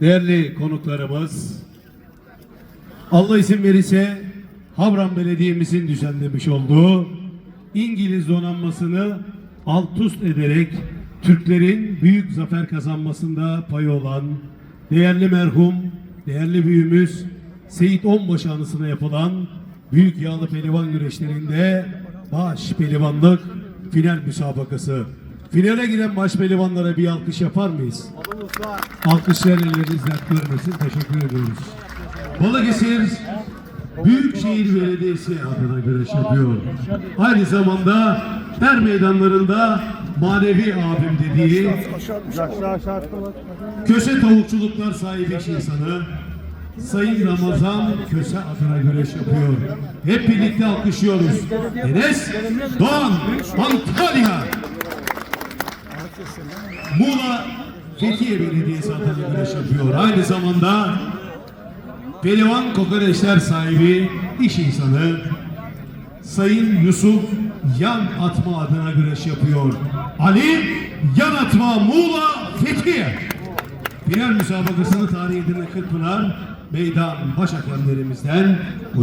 değerli konuklarımız, Allah izin verirse Havran Belediye'mizin düzenlemiş olduğu İngiliz donanmasını alt üst ederek Türklerin büyük zafer kazanmasında payı olan değerli merhum, değerli büyüğümüz Seyit Onbaşı anısına yapılan Büyük Yağlı Pelivan güreşlerinde baş pelivanlık final müsabakası. Finale giden baş pelivanlara bir alkış yapar mıyız? Alkışlar elleriniz dert görmesin. Teşekkür ediyoruz. Balıkesir Büyükşehir Belediyesi adına güreş yapıyor. Aynı zamanda der meydanlarında manevi abim dediği köse tavukçuluklar sahibi iş insanı Sayın Ramazan Köse adına güreş yapıyor. Hep birlikte alkışlıyoruz. Enes Doğan Antalya Muğla Fethiye Belediyesi adına güreş yapıyor. Aynı zamanda Pelivan Kokoreçler sahibi iş insanı Sayın Yusuf Yan Atma adına güreş yapıyor. Ali Yan Atma Muğla Fethiye. Final müsabakasını tarih edinen Kırkpınar Meydan baş hakemlerimizden